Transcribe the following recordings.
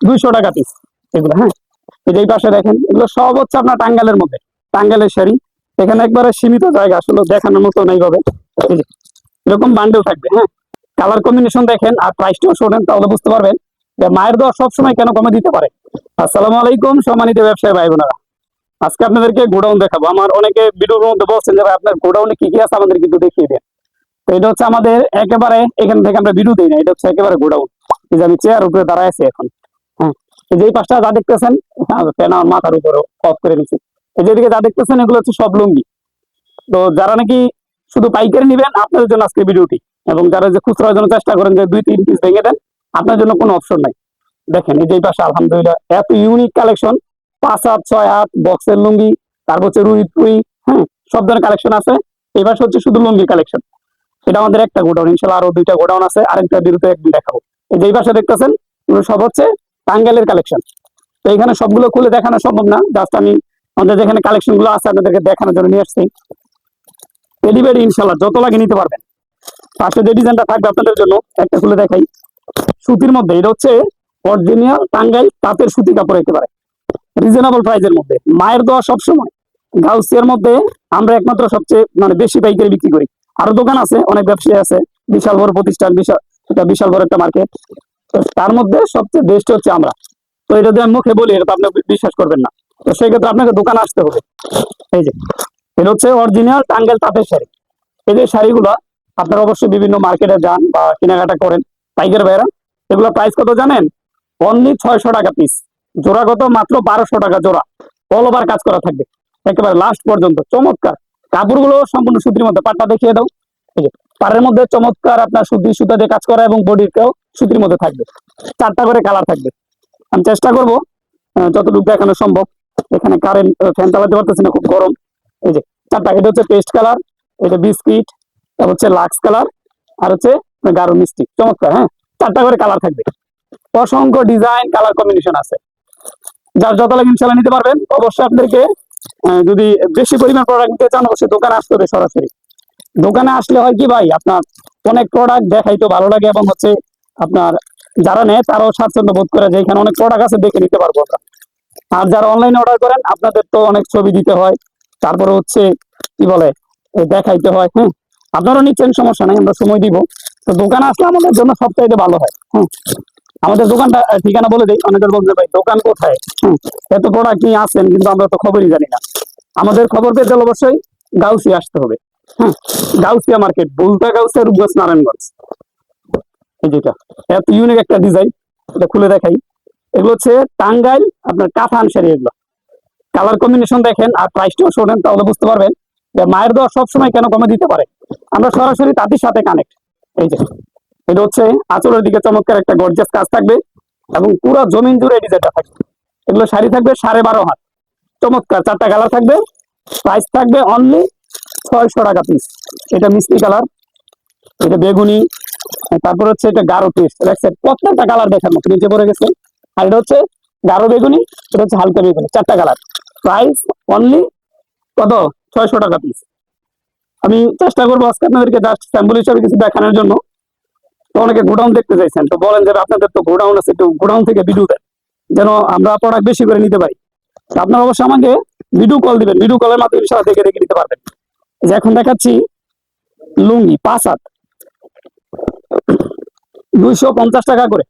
দুইশো টাকা পিস এগুলো হ্যাঁ? এই পাশে দেখেন, এগুলো সব হচ্ছে আপনার টাঙ্গালের মধ্যে, টাঙ্গালের শাড়ি। এখানে একবারে সীমিত জায়গা, আসলে দেখানোর মতো নেই ভাবে। এরকম বান্ডেল থাকবে হ্যাঁ? কালার কম্বিনেশন দেখেন, আর প্রাইসটাও শোনেন, তাহলে বুঝতে পারবেন যে মায়ের দোয়া সবসময় কেন কমে দিতে পারে। আসসালামু আলাইকুম, সম্মানিত ব্যবসায়ী ভাই বোনেরা। আজকে আপনাদেরকে গোডাউন দেখাবো। আমার অনেকে ভিডিওর মধ্যে বলছেন যে আপনার গোডাউনে কি কি আছে আমাদের কিন্তু দেখিয়ে দেন। তো এটা হচ্ছে আমাদের একেবারে, এখান থেকে আমরা ভিডিও দিই না, এটা হচ্ছে একেবারে গোডাউন। যে আমি চেয়ার উপরে দাঁড়ায় আছি এখন। হ্যাঁ এই যে পাশটা যা দেখতেছেন পেন আমার মাথার উপরে অফ করে নিচ্ছি এই যে এদিকে যা দেখতেছেন, এগুলো হচ্ছে সব লুঙ্গি। তো যারা নাকি শুধু পাইকারি নেবেন, আপনাদের জন্য আজকে ভিডিওটি। এবং যারা যে খুচরার জন্য চেষ্টা করেন যে দুই, তিন পিস ভেঙে দেন, আপনার জন্য কোনো অপশন নাই। দেখেন, এই যে পাশে আলহামদুলিল্লাহ এত ইউনিক কালেকশন পাঁচ হাত, ছয় হাত বক্সের লুঙ্গি, তারপর হচ্ছে রুই টুই হ্যাঁ সব ধরনের কালেকশন আছে। পাশে হচ্ছে শুধু লুঙ্গি কালেকশন সেটা আমাদের একটা গোডাউন। ইনশাল্লাহ আরও দুইটা গোডাউন আছে। আরেকটা বিরুদ্ধে একদিন দেখাবো। এই যে পাশে দেখতেছেন সব হচ্ছে টাঙ্গাইলের কালেকশন তো এখানে সবগুলো খুলে দেখানো সম্ভব না। জাস্ট আমি আমাদের যেখানে কালেকশনগুলো আছে আপনাদেরকে দেখানোর জন্য নিয়ে আসছি। ডেলিভারি ইনশাল্লাহ যত লাগে নিতে পারবেন। পাশে যে ডিজাইনটা থাকবে আপনাদের জন্য, একটা খুলে দেখাই। সুতির মধ্যে, এটা হচ্ছে অরিজিনাল টাঙ্গাইল তাঁতের সুতি কাপড় একেবারে। রিজনেবল প্রাইসের মধ্যে। মায়ের দেওয়া সবসময়। গাউসিয়ার মধ্যে আমরা একমাত্র সবচেয়ে মানে বেশি পাইকারি বিক্রি করি। আরও দোকান আছে, অনেক ব্যবসায়ী আছে। বিশাল বড় প্রতিষ্ঠান, বিশাল, এটা বিশাল বড় একটা মার্কেট তার মধ্যে সবচেয়ে বেস্ট হচ্ছে আমরা। তো এটা যদি আমি মুখে বলি, এটা তো আপনি বিশ্বাস করবেন না। তো সেক্ষেত্রে আপনাকে দোকানে আসতে হবে। এই যে, এটা হচ্ছে অরিজিনাল টাঙ্গাইল তাঁতের শাড়ি। এই যে শাড়িগুলো, আপনারা অবশ্যই বিভিন্ন মার্কেটে যান বা কেনাকাটা করেন। পাইকার ভাইরা এগুলো প্রাইস কত জানেন? অনলি ছয়শো টাকা পিস জোড়া কত? মাত্র বারোশো টাকা জোড়া। অল ওভার কাজ করা থাকবে। একেবারে লাস্ট পর্যন্ত। চমৎকার। কাপড়গুলো সম্পূর্ণ সুতির মধ্যে। পাটটা দেখিয়ে দাও। পাড়ের মধ্যে চমৎকার আপনার সুতি সুতা দিয়ে কাজ করা এবং বডিটাও সুতির মধ্যে থাকবে। চারটা করে কালার থাকবে। আমি চেষ্টা করব যতটুকু দেখানো সম্ভব। এখানে কারেন্ট ফ্যান চালাতে পারতেছি না, খুব গরম। এই যে, চারটা, এটা হচ্ছে পেস্ট কালার এটা বিস্কিট তারপর হচ্ছে লাক্স কালার আর হচ্ছে গাঢ় মিষ্টি। চমৎকার হ্যাঁ? চারটা করে কালার থাকবে। অসংখ্য ডিজাইন কালার কম্বিনেশন আছে। যার যত লাগে ইনশাল্লাহ নিতে পারবেন। অবশ্যই আপনাদেরকে যদি বেশি পরিমাণ প্রোডাক্ট নিতে চান, অবশ্যই দোকানে আসতে হবে সরাসরি। দোকানে আসলে হয় কি ভাই আপনার অনেক প্রোডাক্ট দেখাইতে ভালো লাগে এবং হচ্ছে আপনার যারা নেয় তারাও স্বাচ্ছন্দ্য বোধ করে যে এখানে অনেক প্রোডাক্ট আছে দেখে নিতে পারব আমরা। আর যারা অনলাইনে অর্ডার করেন আপনাদের তো অনেক ছবি দিতে হয় তারপরে হচ্ছে কি বলে দেখাইতে হয় হ্যাঁ? আপনারা নিচ্ছেন সমস্যা নাই আমরা সময় দিব। তো দোকানে আসলে আমাদের জন্য সবচাইতে ভালো হয় হ্যাঁ? আমাদের দোকানটা ঠিকানা বলে দিই অনেকের বলতে ভাই দোকান কোথায় হুম, এত প্রোডাক্ট নিয়ে আসেন কিন্তু আমরা তো খবরই জানি না। আমাদের খবর পেতে অবশ্যই গাউসিয়া আসতে হবে। হ্যাঁ গাউসিয়া মার্কেট, বুলতা গাউসিয়া, রূপগঞ্জ, নারায়ণগঞ্জ। এই যেটা এত ইউনিক একটা ডিজাইন এটা খুলে দেখাই। এগুলো হচ্ছে টাঙ্গাইল, আপনার কাঁথান শাড়ি এগুলো। কালার কম্বিনেশন দেখেন, আর প্রাইসটাও শোনেন তাহলে বুঝতে পারবেন যে মায়ের দেওয়া সবসময় কেন কমে দিতে পারে। আমরা সরাসরি তাদের সাথে কানেক্ট এই যে, এটা হচ্ছে আঁচলের দিকে চমৎকার একটা গর্জাস কাজ থাকবে এবং পুরো জমিন জুড়ে ডিজাইনটা থাকবে। এগুলো শাড়ি থাকবে সাড়ে বারো হাত। চমৎকার, চারটা কালার থাকবে প্রাইস থাকবে অনলি ছয়শো টাকা পিস এটা মিষ্টি কালার, এটা বেগুনি, তারপর হচ্ছে এটা গাঢ় টেস্ট দেখছেন প্রত্যেকটা কালার দেখার মতো, নিচে পড়ে গেছে। আর এটা হচ্ছে গাঢ় বেগুনি, এটা হচ্ছে হালকা বেগুনি, চারটা কালার। প্রাইস অনলি কত? ছয়শো টাকা পিস আমি চেষ্টা করব আজকে আপনাদেরকে জাস্ট স্যাম্পল হিসাবে কিছু দেখানোর জন্য। তো অনেকে গোডাউন দেখতে চাইছেন, তো বলেন যে আপনাদের তো গোডাউন আছে, একটু গোডাউন থেকে ভিডিও দেন, যেন আমরা প্রোডাক্ট বেশি করে নিতে পারি। আপনারা অবশ্যই আমাকে ভিডিও কল দিবেন ভিডিও কলের মাধ্যমে ইনশাআল্লাহ দেখে দেখে নিতে পারবেন। যে এখন দেখাচ্ছি লুঙ্গি, পাঁচ হাত। দুইশো পঞ্চাশ টাকা করে।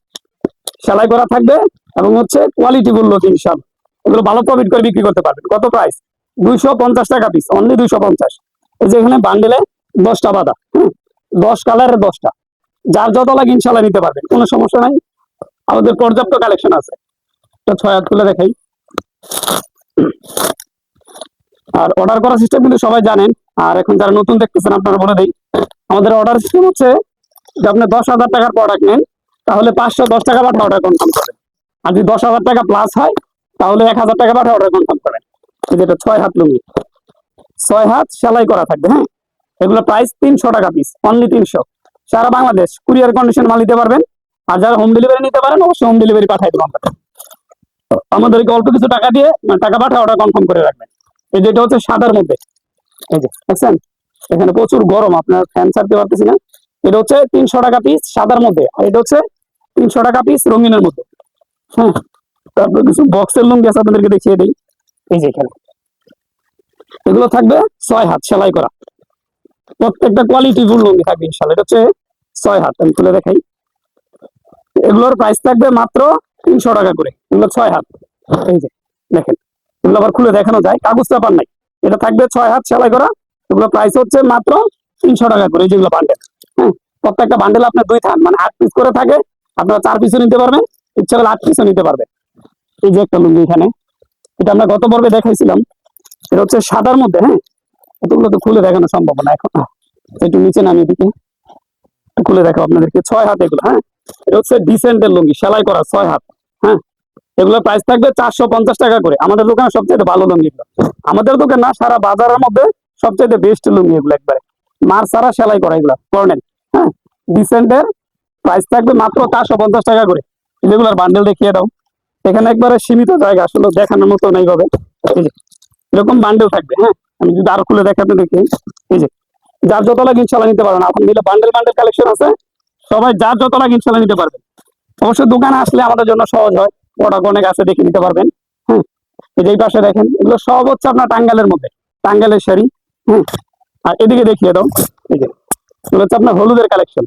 সেলাই করা থাকবে এবং হচ্ছে কোয়ালিটি গুলো ইনশাল্লাহ এগুলো ভালো প্রফিট করে বিক্রি করতে পারবেন। কত প্রাইস দুইশো পঞ্চাশ টাকা পিস অনলি দুইশো পঞ্চাশ। এই যে এখানে বান্ডেলে দশটা বাদা দশ কালারের দশটা। যার যত লাগে ইনশাল্লাহ নিতে পারবেন। কোনো সমস্যা নাই। আমাদের পর্যাপ্ত কালেকশন আছে। তো ছয় হাত খুলে দেখাই। আর অর্ডার করার সিস্টেম কিন্তু সবাই জানেন। আর এখন যারা নতুন দেখতেছেন, আপনারা বলে দেই, আমাদের অর্ডার সিস্টেম হচ্ছে যে আপনি দশ হাজার টাকার প্রোডাক্ট নেন, তাহলে পাঁচশো দশ টাকা পাঠা অর্ডার কনফার্ম করেন আর যদি দশ হাজার টাকা প্লাস হয়, তাহলে এক হাজার টাকা পাঠা অর্ডার কনফার্ম করেন যেটা ছয় হাত লুঙ্গি। ছয় হাত সেলাই করা থাকবে হ্যাঁ? এগুলো প্রাইস তিনশো টাকা পিস অনলি তিনশো। সারা বাংলাদেশ কুরিয়ার কন্ডিশন মাল নিতে পারবেন। আর যারা হোম ডেলিভারি নিতে পারেন, অবশ্যই হোম ডেলিভারি পাঠাই দেবো আমরা আমাদেরকে অল্প কিছু টাকা দিয়ে মানে টাকা পাঠা অর্ডার কনফার্ম করে রাখবেন। এই যেটা হচ্ছে সাদার মধ্যে। এই যে, দেখছেন? এখানে প্রচুর গরম, আপনার ফ্যান ছাড়তে পারতেছি না। এটা হচ্ছে তিনশো টাকা পিস সাদার মধ্যে, আর এটা হচ্ছে তিনশো টাকা পিস রঙিনের মধ্যে। হ্যাঁ তারপর কিছু বক্সের লুঙ্গি আছে, আপনাদেরকে দেখিয়ে দিই। এই যে এখানে। এগুলো থাকবে ছয় হাত সেলাই করা। প্রত্যেকটা কোয়ালিটি ফুল লুঙ্গি থাকবে ইনশাল্লাহ এটা হচ্ছে ছয় হাত, আমি তুলে দেখাই। এগুলোর প্রাইস থাকবে মাত্র তিনশো টাকা করে, এগুলো ছয় হাত। এই যে, দেখেন। এগুলো আবার খুলে দেখানো যায় কাগজ পেপার নাই। এটা থাকবে ছয় হাত সেলাই করা। এগুলো প্রাইস হচ্ছে মাত্র তিনশো টাকা করে যেগুলো বান্ডেল হ্যাঁ প্রত্যেকটা বান্ডেল আপনার দুই থান মানে আট পিস করে থাকে, আপনারা চার পিসও নিতে পারবেন ইচ্ছা করলে আট পিসও নিতে পারবেন। এই যে একটা লুঙ্গি এখানে, এটা আমরা গত পর্বে দেখাইছিলাম, এটা হচ্ছে সাদার মধ্যে হ্যাঁ এতগুলো তো খুলে দেখানো সম্ভব না এখন। একটু নিচে নামিয়ে দিকে খুলে দেখাবো আপনাদেরকে, ছয় হাত এগুলো হ্যাঁ এটা হচ্ছে ডিসেন্টের লুঙ্গি, সেলাই করা ছয় হাত হ্যাঁ এগুলো প্রাইস থাকবে চারশো পঞ্চাশ টাকা করে। আমাদের দোকানে সবচেয়ে ভালো লুঙ্গি এগুলো। আমাদের দোকান না, সারা বাজারের মধ্যে সবচেয়ে বেস্ট লুঙ্গি এগুলো একবারে। মার সারা সেলাই করা এগুলো করনেন হ্যাঁ? ডিসেন্টের প্রাইস থাকবে মাত্র চারশো পঞ্চাশ টাকা করে। যেগুলোর বান্ডেল দেখিয়ে দাও। এখানে একবারে সীমিত জায়গা, আসলে দেখানোর মতো নেই হবে এরকম বান্ডেল থাকবে হ্যাঁ? আমি যদি আরও খুলে দেখাতে দেখি। এই যে, যার যত লাগে ইনশাল্লাহ নিতে পারবেন। আলহামদুলিল্লাহ বান্ডেল বান্ডেল কালেকশন আছে। সবাই যার যত লাগে ইনশাল্লাহ নিতে পারবেন। অবশ্যই দোকানে আসলে আমাদের জন্য সহজ হয়। প্রোডাক্ট অনেক আছে, দেখে নিতে পারবেন। হ্যাঁ এই পাশে দেখেন, এগুলো সব হচ্ছে আপনার টাঙ্গালের মধ্যে টাঙ্গালের শাড়ি হ্যাঁ আর এদিকে দেখিয়ে দাও, এই যে, এগুলো হচ্ছে আপনার হলুদের কালেকশন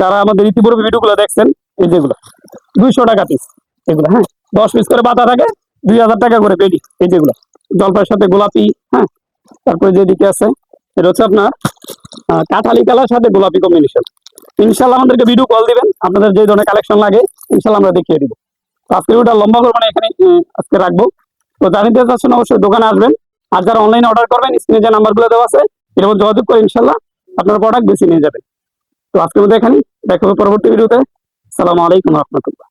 যারা আমাদের ইতিপূর্বে ভিডিওগুলো দেখছেন, এই যেগুলো দুইশো টাকা পিস এগুলো হ্যাঁ। দশ পিস করে বাতা থাকে, দুই হাজার টাকা করে পেডি, এই যেগুলো জলপাইয়ের সাথে গোলাপি হ্যাঁ। তারপরে যেদিকে আছে, এটা হচ্ছে আপনার কাঁঠালি কালার সাথে গোলাপি কম্বিনেশন ইনশাল্লাহ আমাদেরকে ভিডিও কল দিবেন, আপনাদের যে ধরনের কালেকশন লাগে ইনশাল্লাহ আমরা দেখিয়ে দিব। আজকে ওটা লম্বা করব না এখানে আজকে রাখব। তো জানিতে জন্য অবশ্যই দোকানে আসবেন। আর যারা অনলাইনে অর্ডার করবেন স্ক্রিনে যে নাম্বারগুলো দেওয়া আছে এরকম যোগাযোগ করে ইনশাল্লাহ আপনার প্রোডাক্ট বেশি নিয়ে যাবেন। তো আজকের মধ্যে এখানে দেখা হবে পরবর্তী ভিডিওতে সালামু আলাইকুম রহমতুল্লাহ।